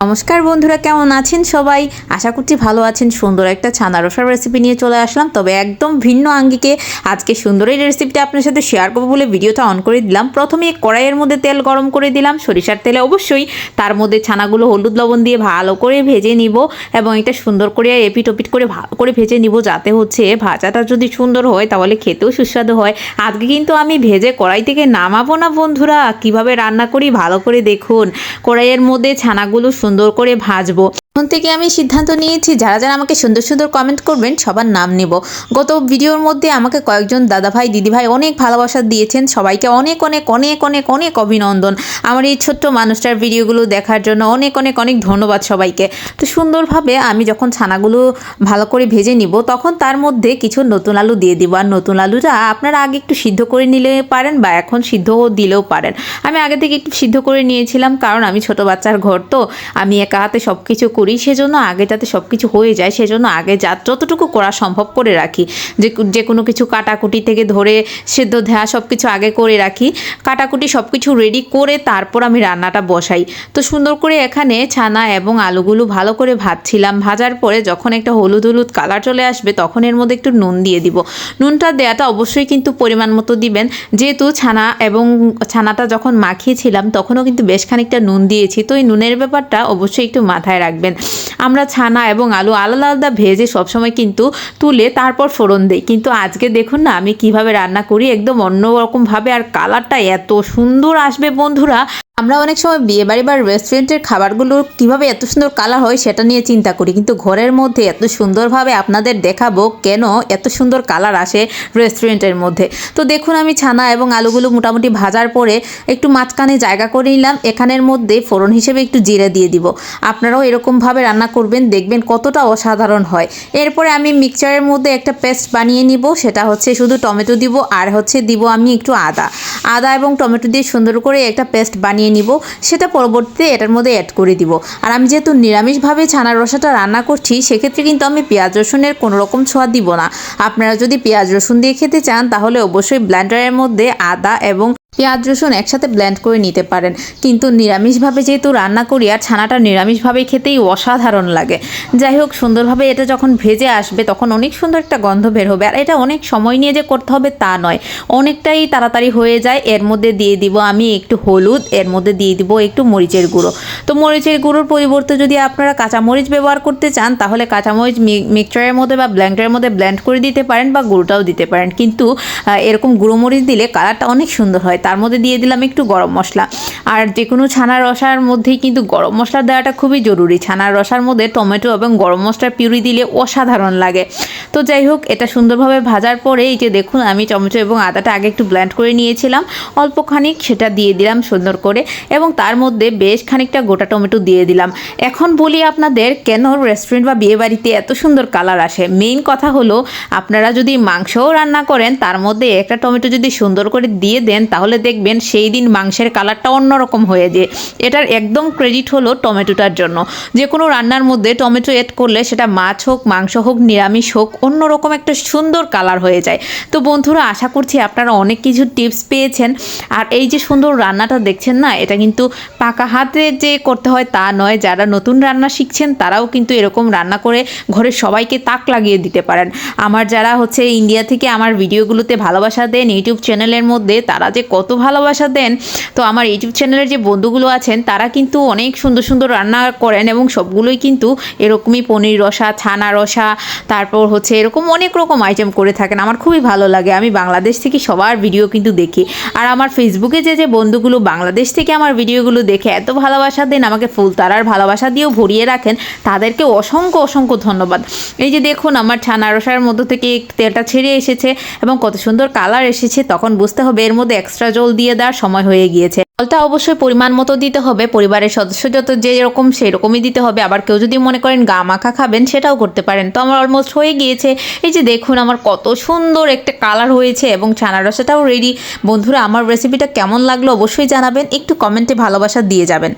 নমস্কার বন্ধুরা, কেমন আছেন সবাই? আশা করছি ভালো আছেন। সুন্দর একটা ছানা রসার রেসিপি নিয়ে চলে আসলাম। তবে একদম ভিন্ন আঙ্গিকে আজকে সুন্দর এই রেসিপিটা আপনার সাথে শেয়ার করব বলে ভিডিওটা অন করে দিলাম। প্রথমে কড়াইয়ের মধ্যে তেল গরম করে দিলাম। সরিষার তেলে অবশ্যই তার মধ্যে ছানাগুলো হলুদ লবণ দিয়ে ভালো করে ভেজে নিব এবং এটা সুন্দর করে এপিট ওপিট করে ভালো করে ভেজে নিব যাতে হচ্ছে ভাজাটা যদি সুন্দর হয় তাহলে খেতেও সুস্বাদু হয়। আজকে কিন্তু আমি ভেজে কড়াই থেকে নামাবো না বন্ধুরা। কীভাবে রান্না করি ভালো করে দেখুন। কড়াইয়ের মধ্যে ছানাগুলো সুন্দর করে ভাজবো। এখন থেকে আমি সিদ্ধান্ত নিয়েছি, যারা যারা আমাকে সুন্দর সুন্দর কমেন্ট করবেন, সবার নাম নেব। গত ভিডিওর মধ্যে আমাকে কয়েকজন দাদাভাই, দিদিভাই অনেক ভালোবাসা দিয়েছেন। সবাইকে অনেক অনেক অনেক অনেক অনেক অভিনন্দন। আমার এই ছোট্ট মানুষটার ভিডিওগুলো দেখার জন্য অনেক অনেক অনেক ধন্যবাদ সবাইকে। তো সুন্দরভাবে আমি যখন ছানাগুলো ভালো করে ভেজে নিব, তখন তার মধ্যে কিছু নতুন আলু দিয়ে দিব। আর নতুন আলুটা আপনারা আগে একটু সিদ্ধ করে নিলে পারেন বা এখন সিদ্ধ দিলেও পারেন। আমি আগে থেকে একটু সিদ্ধ করে নিয়েছিলাম, কারণ আমি ছোট বাচ্চার ঘর, তো আমি একা হাতে সব কিছু করি, সেজন্য আগে যাতে সব কিছু হয়ে যায়, সেজন্য আগে যা, যতটুকু করা সম্ভব করে রাখি। যে যে কোনো কিছু কাটাকুটি থেকে ধরে, সেদ্ধ দেওয়া সব কিছু আগে করে রাখি। কাটাকুটি সব কিছু রেডি করে তারপর আমি রান্নাটা বসাই। তো সুন্দর করে এখানে ছানা এবং আলুগুলো ভালো করে ভাজছিলাম। ভাজার পরে যখন একটা হলুদ হলুদ কালার চলে আসবে, তখন এর মধ্যে একটু নুন দিয়ে দিব। নুনটা দেওয়াটা অবশ্যই কিন্তু পরিমাণ মতো দিবেন। যেহেতু ছানা এবং ছানাটা যখন মাখিয়েছিলাম, তখনও কিন্তু বেশ খানিকটা নুন দিয়েছি। তো এই নুনের ব্যাপারটা অবশ্যই একটু মাথায় রাখবেন। আমরা ছানা এবং আলু আলাদা আলাদা ভেজে সবসময় কিন্তু তুলে তারপর ফোড়ন দিই। কিন্তু আজকে দেখুন না, আমি কীভাবে রান্না করি একদম অন্যরকমভাবে আর কালারটা এত সুন্দর আসবে বন্ধুরা। আমরা অনেক সময় বিয়ে বাড়ি বা রেস্টুরেন্টের খাবারগুলো কীভাবে এত সুন্দর কালার হয় সেটা নিয়ে চিন্তা করি। কিন্তু ঘরের মধ্যে এত সুন্দরভাবে আপনাদের দেখাবো কেন এত সুন্দর কালার আসে রেস্টুরেন্টের মধ্যে। তো দেখুন আমি ছানা এবং আলুগুলো মোটামুটি ভাজার পরে একটু মাঝখানে জায়গা করে নিলাম। এখানের মধ্যে ফোড়ন হিসেবে একটু জিরে দিয়ে দিব। আপনারাও এরকমভাবে রান্না করবেন, দেখবেন কতটা অসাধারণ হয়। এরপরে আমি মিক্সচারের মধ্যে একটা পেস্ট বানিয়ে নিব। সেটা হচ্ছে শুধু টমেটো দিব আর হচ্ছে দিব আমি একটু আদা। আদা এবং টমেটো দিয়ে সুন্দর করে একটা পেস্ট বানিয়ে নিব, সেটা পরবর্তীতে এটার মধ্যে অ্যাড করে দিব। আর আমি যেহেতু নিরামিষভাবে ছানার রসাটা রান্না করছি, সেক্ষেত্রে কিন্তু আমি পেঁয়াজ রসুনের কোনো রকম ছোঁয়া দিব না। আপনারা যদি পেঁয়াজ রসুন দিয়ে খেতে চান, তাহলে অবশ্যই ব্ল্যান্ডারের মধ্যে আদা এবং পেঁয়াজ, রসুন একসাথে ব্ল্যান্ড করে নিতে পারেন। কিন্তু নিরামিষভাবে যেহেতু রান্না করি, আর ছানাটা নিরামিষভাবে খেতেই অসাধারণ লাগে। যাই হোক, সুন্দরভাবে এটা যখন ভেজে আসবে, তখন অনেক সুন্দর একটা গন্ধ বের হবে। আর এটা অনেক সময় নিয়ে যে করতে হবে তা নয়। অনেকটাই তাড়াতাড়ি হয়ে যায়। এর মধ্যে দিয়ে দিব আমি একটু হলুদ, এর মধ্যে দিয়ে দিব একটু মরিচের গুঁড়ো। তো মরিচের গুঁড়োর পরিবর্তে যদি আপনারা কাঁচামরিচ ব্যবহার করতে চান, তাহলে কাঁচামরিচ মিক্সচারের মধ্যে বা ব্ল্যান্ডারের মধ্যে ব্ল্যান্ড করে দিতে পারেন বা গুঁড়োটাও দিতে পারেন। কিন্তু এরকম গুঁড়ো মরিচ দিলে কালারটা অনেক সুন্দর হয়। তার মধ্যে দিয়ে দিলাম একটু গরম মশলা। আর যে কোনো ছানার রসার মধ্যেই কিন্তু গরম মশলা দেওয়াটা খুবই জরুরি। ছানার রসার মধ্যে টমেটো এবং গরম মশলার পিউরি দিলে অসাধারণ লাগে। তো যাই হোক, এটা সুন্দরভাবে ভাজার পরে এই যে দেখুন, আমি টমেটো এবং আদাটা আগে একটু ব্ল্যান্ড করে নিয়েছিলাম। অল্প খানিক সেটা দিয়ে দিলাম সুন্দর করে এবং তার মধ্যে বেশ খানিকটা গোটা টমেটো দিয়ে দিলাম। এখন বলি আপনাদের, কেন রেস্টুরেন্ট বা বিয়েবাড়িতে এত সুন্দর কালার আসে? মেইন কথা হলো, আপনারা যদি মাংসও রান্না করেন, তার মধ্যে একটা টমেটো যদি সুন্দর করে দিয়ে দেন, তাহলে দেখবেন সেই দিন মাংসের কালারটা অন্যরকম হয়ে যায়। এটার একদম ক্রেডিট হলো টমেটোটার জন্য। যে কোনো রান্নার মধ্যে টমেটো এড করলে সেটা মাছ হোক, মাংস হোক, নিরামিষ হোক, অন্যরকম একটা সুন্দর কালার হয়ে যায়। তো বন্ধুরা, আশা করছি আপনারা অনেক কিছু টিপস পেয়েছেন। আর এই যে সুন্দর রান্নাটা দেখছেন না, এটা কিন্তু পাকা হাতে যে করতে হয় তা নয়। যারা নতুন রান্না শিখছেন, তারাও কিন্তু এরকম রান্না করে ঘরের সবাইকে তাক লাগিয়ে দিতে পারেন। আমার যারা হচ্ছে ইন্ডিয়া থেকে আমার ভিডিওগুলোতে ভালোবাসা দেন ইউটিউব চ্যানেলের মধ্যে, তারা যে কত ভালোবাসা দেন, তো আমার ইউটিউব চ্যানেলের যে বন্ধুগুলো আছেন, তারা কিন্তু অনেক সুন্দর সুন্দর রান্না করেন এবং সবগুলোই কিন্তু এরকমই পনির রসা, ছানা রসা, তারপর হচ্ছে এরকম অনেক রকম আইটেম করে থাকেন। আমার খুবই ভালো লাগে। আমি বাংলাদেশ থেকে সবার ভিডিও কিন্তু দেখি। আর আমার ফেসবুকে যে যে বন্ধুগুলো বাংলাদেশ থেকে আমার ভিডিওগুলো দেখে এত ভালোবাসা দেন, আমাকে ফুল তারার ভালোবাসা দিয়েও ভরিয়ে রাখেন, তাদেরকে অসংখ্য অসংখ্য ধন্যবাদ। এই যে দেখুন, আমার ছানা রসার মধ্য থেকে তেলটা ছেড়ে এসেছে এবং কত সুন্দর কালার এসেছে। তখন বুঝতে হবে এর মধ্যে এক্সট্রা জল দিয়ে দেওয়ার সময় হয়ে গিয়েছে। জলটা অবশ্যই পরিমাণ মতো দিতে হবে, পরিবারের সদস্য যত যে যেরকম সেরকমই দিতে হবে। আবার কেউ যদি মনে করেন গা মাখা খাবেন, সেটাও করতে পারেন। তো আমার অলমোস্ট হয়ে গিয়েছে। এই যে দেখুন, আমার কত সুন্দর একটা কালার হয়েছে এবং ছানা রসাটাও রেডি বন্ধুরা, আমার রেসিপিটা কেমন লাগল অবশ্যই জানাবেন। একটু কমেন্টে ভালোবাসা দিয়ে যাবেন।